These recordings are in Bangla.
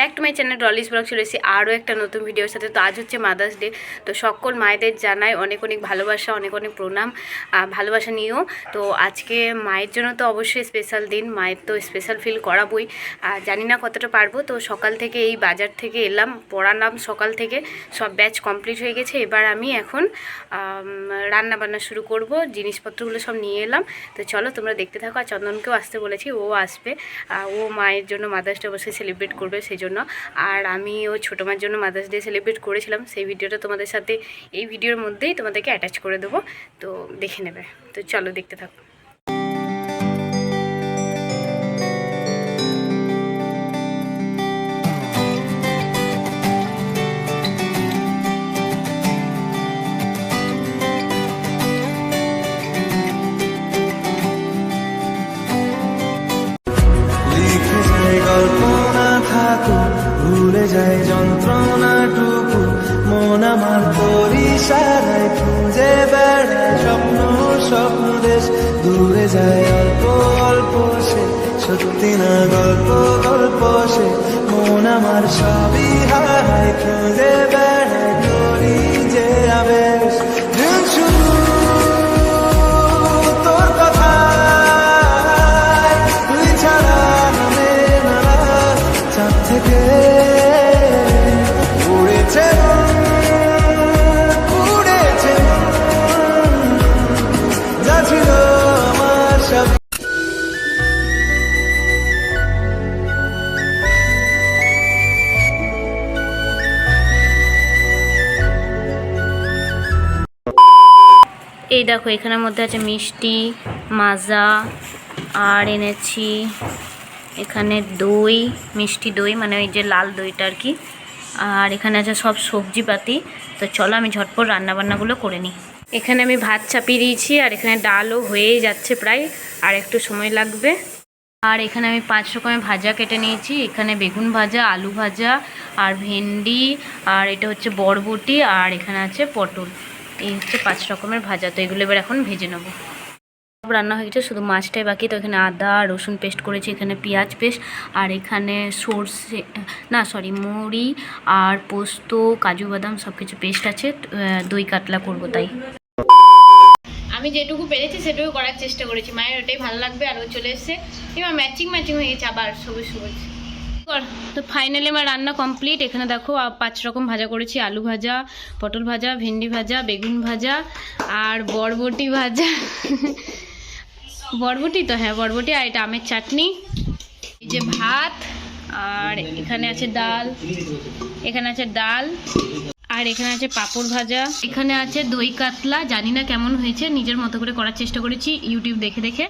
back to my channel Dolly's blog চলে এসেছি। আরও একটা নতুন ভিডিওর সাথে। তো আজ হচ্ছে মাদার্স ডে তো সকল মায়েদের জানাই অনেক অনেক ভালোবাসা, অনেক অনেক প্রণাম ভালোবাসা নিয়েও। তো আজকে মায়ের জন্য তো অবশ্যই স্পেশাল দিন। মায়ের তো স্পেশাল ফিল করাবই। আর জানি না কতটা পারব। তো সকাল থেকে এই বাজার থেকে এলাম পড়ালাম সকাল থেকে। সব ব্যাচ কমপ্লিট হয়ে গেছে। এবার আমি এখন রান্না বান্না শুরু করব। জিনিসপত্রগুলো সব নিয়ে এলাম। তো চলো তোমরা দেখতে থাকো। আর চন্দনকেও আসতে বলেছি। ও আসবে। ও মায়ের জন্য মাদার্স ডে অবশ্যই সেলিব্রেট করবে সেই জন্য। আর আমি ও ছোটো মার জন্য মাদার্স ডে সেলিব্রেট করেছিলাম, সেই ভিডিওটা তোমাদের সাথে এই ভিডিওর মধ্যেই তোমাদেরকে অ্যাটাচ করে দেবো। তো দেখে নেবে। তো চলো দেখতে থাকো। দূরে যায়, অল্প অল্প সে সত্যি না গল্প গল্প সে মন আমার সবই হারায় খুঁজে এই দেখো, এখানের মধ্যে আছে মিষ্টি, মাজা, আর এনেছি এখানে দই, মিষ্টি দই মানে ওই যে লাল দইটা আর কি। আর এখানে আছে সব সবজিপাতি। তো চলো আমি ঝটপট রান্নাবান্নাগুলো করে নিই। এখানে আমি ভাত চাপিয়ে দিয়েছি, আর এখানে ডালও হয়েই যাচ্ছে প্রায়, আর একটু সময় লাগবে। আর এখানে আমি পাঁচ রকমের ভাজা কেটে নিয়েছি। এখানে বেগুন ভাজা, আলু ভাজা, আর ভেন্ডি, আর এটা হচ্ছে বরবটি, আর এখানে আছে পটল। এই হচ্ছে পাঁচ রকমের ভাজা, তো এগুলো এবার এখন ভেজে নেব। সব রান্না হয়ে গেছে, শুধু মাছটাই বাকি, তো এখানে আদা, রসুন পেস্ট করেছি, এখানে পেঁয়াজ পেস্ট, আর এখানে সর্ষে, না সরি মুড়ি আর পোস্ত, কাজু বাদাম সব কিছু পেস্ট আছে দই কাতলা করব তাই। আমি যেটুকু পেরেছি সেটুকু করার চেষ্টা করেছি, মায়ের ওটাই ভালো লাগবে, আর ও চলে এসছে। এবার ম্যাচিং ম্যাচিং হয়ে গেছে আবার, সবুজ সবুজ। কর। তো ফাইনালি আমার রান্না কমপ্লিট এখানে দেখো পাঁচ রকম ভাজা করেছি। আলু ভাজা, পটল ভাজা, ভেন্ডি ভাজা, বেগুন ভাজা আর বরবটি ভাজা। বরবটি তো? হ্যাঁ বরবটি আর এটা আমের চাটনি। এই যে ভাত আর এখানে আছে ডাল। এখানে আছে ডাল আর এখানে আছে পাঁপড় ভাজা। এখানে আছে দই কাতলা। জানি না কেমন হয়েছে, নিজের মতো করে করার চেষ্টা করেছি, ইউটিউব দেখে দেখে।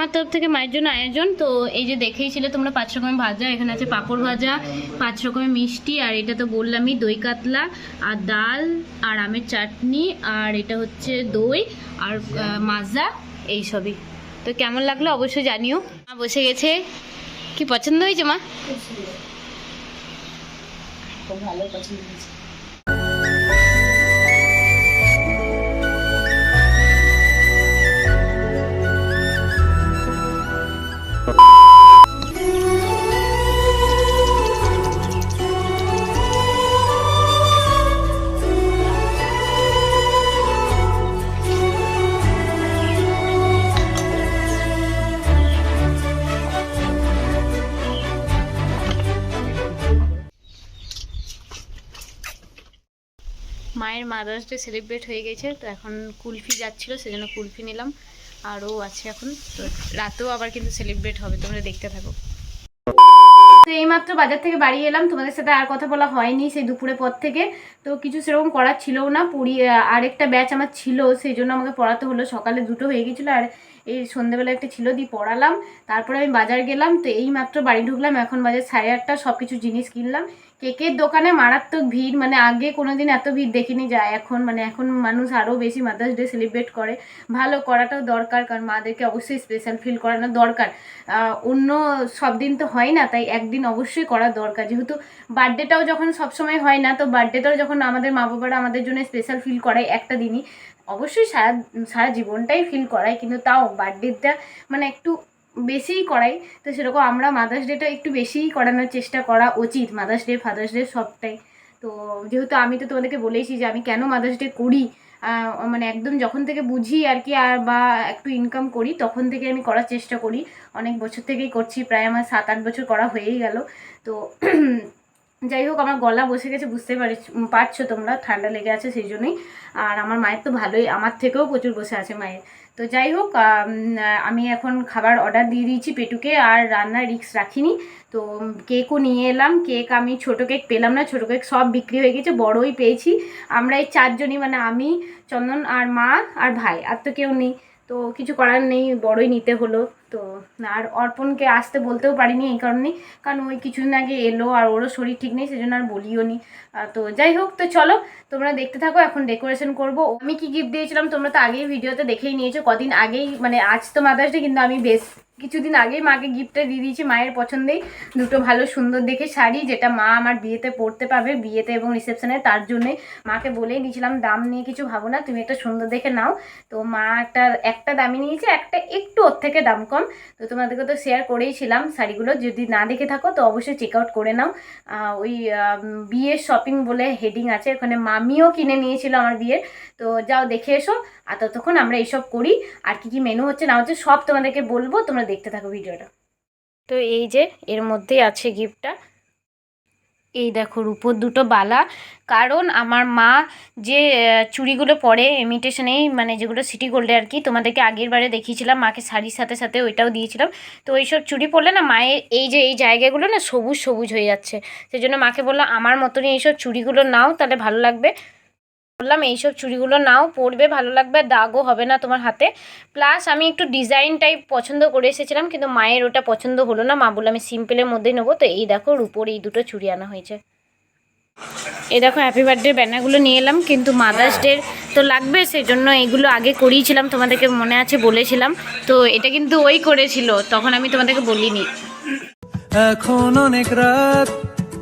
আমার তরফ থেকে মায়ের জন্য আয়োজন। তো এই যে দেখেইছিলে তোমরা পাঁচ রকমের ভাজা, এখানে আছে পাঁপড় ভাজা, পাঁচ রকমের মিষ্টি, আর এটা তো বললামই, দই কাতলা, আর ডাল, আর আমের চাটনি, আর এটা হচ্ছে দই, আর মাজা এইসবই তো কেমন লাগল অবশ্যই জানিও। মা বসে গেছে। কি পছন্দ হয়েছে মা? মায়ের মাদার্স ডে সেলিব্রেট হয়ে গেছে, তো এখন কুলফি যাচ্ছিল, সেজন্য কুলফি নিলাম। আরও আছে এখন, তো রাতেও আবার কিন্তু সেলিব্রেট হবে, তোমরা দেখতে থাকো। তো এইমাত্র বাজার থেকে বাড়ি এলাম, তোমাদের সাথে আর কথা বলা হয়নি সেই দুপুরের পর থেকে। তো কিছু সেরকম করার ছিলও না পড়ি আরেকটা ব্যাচ আমার ছিল, সেই জন্য আমাকে পড়াতে হলো। সকালে দুটো হয়ে গেছিল, আর এই সন্ধ্যেবেলা একটা ছিল, দিয়ে পড়ালাম। তারপরে আমি বাজার গেলাম, তো এই মাত্র বাড়ি ঢুকলাম, এখন বাজার সাড়ে আটটা সব কিছু জিনিস কিনলাম। কেকের দোকানে মারাত্মক ভিড় মানে আগে কোনোদিন এত ভিড় দেখিনি যায় এখন মানে এখন মানুষ আরও বেশি মাদার্স ডে সেলিব্রেট করে। ভালো করাটাও দরকার, কারণ মাদেরকে অবশ্যই স্পেশাল ফিল করানো দরকার। অন্য সব দিন তো হয় না, তাই একদিন অবশ্যই করা দরকার। যেহেতু বার্থডেটাও যখন সবসময় হয় না, তো বার্থডেটাও যখন আমাদের মা বাবারা আমাদের জন্য স্পেশাল ফিল করায় একটা দিনই, অবশ্যই সারা সারা জীবনটাই ফিল করায়। কিন্তু তাও বার্থডেটা মানে একটু বেশিই করাই। তো সেরকম আমরা মাদার্স ডেটা একটু বেশিই করানোর চেষ্টা করা উচিত। মাদার্স ডে ফাদার্স ডে সবটাই। তো যেহেতু আমি তো তোমাদেরকে বলেইছি যে আমি কেন মাদার্স ডে করি মানে একদম যখন থেকে বুঝি আর কি, আর বা একটু ইনকাম করি, তখন থেকে আমি করার চেষ্টা করি। অনেক বছর থেকেই করছি, প্রায় আমার সাত আট বছর করা হয়েই গেল। তো যাই হোক, আমার গলা বসে গেছে বুঝতে পারি, পারছ তোমরা, ঠান্ডা লেগে আছে সেই জন্যই। আর আমার মায়ের তো ভালোই, আমার থেকেও প্রচুর বসে আছে মায়ের। তো যাই হোক, আমি এখন খাবার অর্ডার দিয়ে দিয়েছি পেটুকে আর রান্নার রিক্স রাখিনি। তো কেকও নিয়ে এলাম। কেক আমি ছোটো কেক পেলাম না, ছোটো কেক সব বিক্রি হয়ে গেছে, বড়ই পেয়েছি। আমরা এই চারজনই মানে আমি, চন্দন আর মা আর ভাই, আর তো কেউ নেই। তো কিছু করার নেই, বড়ই নিতে হলো। তো আর অর্পণকে আসতে বলতেও পারিনি এই কারণেই, কারণ ওই কিছুদিন আগে এলো আর ওরও শরীর ঠিক নেই, সেজন্য আর বলিও নি। তো যাই হোক, তো চলো, তোমরা দেখতে থাকো, এখন ডেকোরেশন করব। আমি কি গিফট দিয়েছিলাম তোমরা তো আগেই ভিডিওতে দেখেই নিয়েছো, কদিন আগেই মানে আজ তো মাদার্স ডে, কিন্তু আমি বেশ কিছুদিন আগেই মাকে গিফটটা দিয়ে দিয়েছি মায়ের পছন্দেই। দুটো ভালো সুন্দর দেখে শাড়ি, যেটা মা আমার বিয়েতে পরতে পাবে বিয়েতে এবং রিসেপশনে তার জন্যে মাকে বলেই দিয়েছিলাম, দাম নিয়ে কিছু ভাবো না, তুমি একটা সুন্দর দেখে নাও। তো মা একটা একটা দামি নিয়েছে, একটা একটু ওর থেকে দাম কম। তো তোমাদেরকে তো শেয়ার করেইছিলাম শাড়িগুলো। যদি না দেখে থাকো, তো অবশ্যই চেক আউট করে নাও। ওই বিয়ের শপিং বলে হেডিং আছে। ওখানে মামিও কিনে নিয়েছিল আমার বিয়ের। তো যাও দেখে এসো আর ততক্ষণ আমরা এইসব করি। আর কি কি মেনু হচ্ছে না হচ্ছে সব তোমাদেরকে বলব। তোমরা দেখতে থাকো ভিডিওটা। তো এই যে এর মধ্যেই আছে গিফটটা এই দেখো রূপোর দুটো বালা। কারণ আমার মা যে চুড়িগুলো পরে ইমিটেশনেই মানে যেগুলো সিটি গোল্ডে আর কি, তোমাদেরকে আগের বারে দেখিয়েছিলাম, মাকে শাড়ির সাথে সাথে ওইটাও দিয়েছিলাম। তো ওইসব চুড়ি পরলে না মায়ের এই যে, এই জায়গাগুলো না সবুজ সবুজ হয়ে যাচ্ছে। সেই জন্য মাকে বলল আমার মতনই এইসব চুড়িগুলো নাও, তাহলে ভালো লাগবে। বললাম, এইসব চুড়িগুলো নাও, পরবে, ভালো লাগবে দাগও হবে না তোমার হাতে। প্লাস আমি একটু ডিজাইন টাইপ পছন্দ করে এসেছিলাম, কিন্তু মায়ের ওটা পছন্দ হলো না। মা বলল, আমি সিম্পলের মধ্যেই নেব। তো এই দেখো, রুপোর এই দুটো চুড়ি আনা হয়েছে। এই দেখো হ্যাপি বার্থডে ব্যানারগুলো নিয়ে এলাম, কিন্তু মাদার্স ডে তো লাগবে সেই জন্য এগুলো আগে করিয়েছিলাম, তোমাদেরকে মনে আছে বলেছিলাম। তো এটা কিন্তু ওই করেছিল, তখন আমি তোমাদেরকে বলিনি। এখন অনেক রাত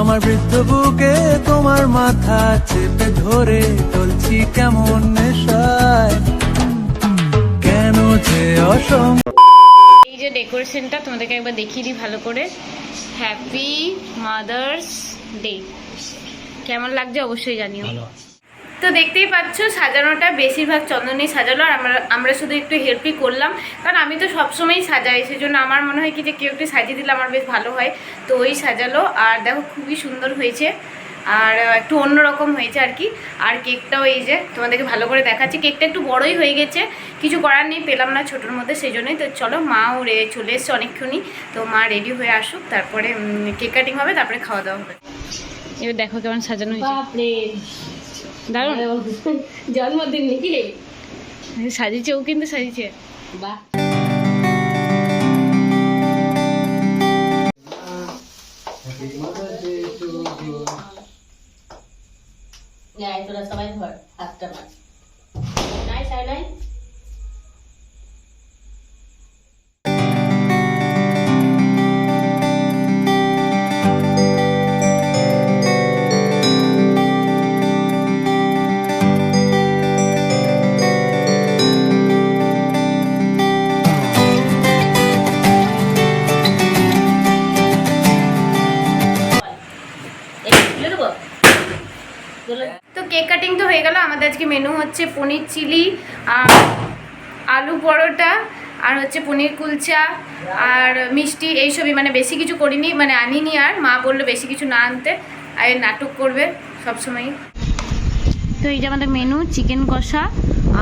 আমার বৃদ্ধ বুকে তোমার মাথা চেপে ধরে চলছি কেমন নেশায়? কেন যে অসম এই যে ডেকোরেশনটা তোমাদেরকে একবার দেখিয়ে দিই ভালো করে। হ্যাপি মাদার্স ডে কেমন লাগছে অবশ্যই জানিও। তো দেখতেই পাচ্ছ সাজানোটা বেশিরভাগ চন্দনই সাজালো আর আমরা আমরা শুধু একটু হেল্পই করলাম। কারণ আমি তো সবসময়ই সাজাই সেজন্য আমার মনে হয় কি যে কেউ একটু সাজিয়ে দিলে আমার বেশ ভালো হয়। তো ওই সাজালো আর দেখো খুবই সুন্দর হয়েছে আর একটু অন্যরকম হয়েছে আর কি। আর কেকটাও এই যে তোমাদেরকে ভালো করে দেখাচ্ছি কেকটা একটু বড়ই হয়ে গেছে কিছু করার নেই পেলাম না ছোটোর মধ্যে সেই জন্যই তো চলো মাও রে চলে এসছে অনেকক্ষণই তো মা রেডি হয়ে আসুক তারপরে কেক কাটিং হবে তারপরে খাওয়া দাওয়া হবে। এবার দেখো কেমন সাজানো হয়েছে। দারুণ। জন্মদিন নাকি? সাজিয়েছে ও কিন্তু সাজিয়েছে। বাহ। নাই তোরা সবাই ধর হাতটা মার। নাই সাই নাই তো কেক কাটিং তো হয়ে গেল। আমাদের আজকে মেনু হচ্ছে পনির চিলি আর আলু পরোটা, আর হচ্ছে পনির কুলচা, আর মিষ্টি এইসবই। মানে বেশি কিছু করিনি মানে আনিনি আর। মা বলল বেশি কিছু না আনতে। আর নাটক করবে সবসময় তো এই যে আমাদের মেনু চিকেন কষা,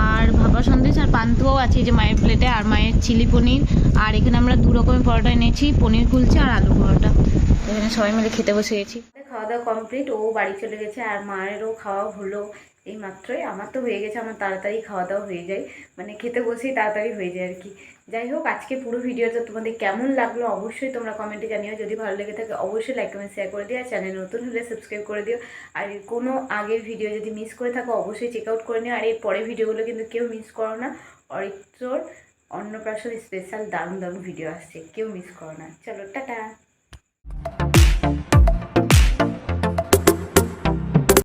আর ভাপা সন্দেশ, আর পান্তুয়াও আছে এই যে মায়ের প্লেটে আর মায়ের চিলি পনির। আর এখানে আমরা দু রকমের পরোটা এনেছি, পনির কুলচা আর আলু পরোটা। এখানে সবাই মিলে খেতে বসে গেছি। দাওয়া কমপ্লিট ও বাড়ি চলে গেছে আর মায়েরও খাওয়া হলো। এই মাত্রই আমার তো হয়ে গেছে, আমার তাড়াতাড়ি খাওয়া দাওয়া হয়ে যায়। মানে খেতে বসেই তাড়াতাড়ি হয়ে যায় আর কি। যাই হোক, আজকে পুরো ভিডিওটা তোমাদের কেমন লাগল অবশ্যই তোমরা কমেন্টে জানিও। যদি ভালো লেগে থাকে, অবশ্যই লাইক কমেন্ট শেয়ার করে দিও আর চ্যানেল নতুন হলে সাবস্ক্রাইব করে দিও। আর কোনো আগের ভিডিও যদি মিস করে থাকো, অবশ্যই চেক আউট করে নিও। আর এই পরের ভিডিওগুলো কিন্তু কেউ মিস করো না। অরিত্রর অন্নপ্রাশন স্পেশাল দারুণ দারুণ ভিডিও আসছে, কেউ মিস করো না। চলো, টাটা!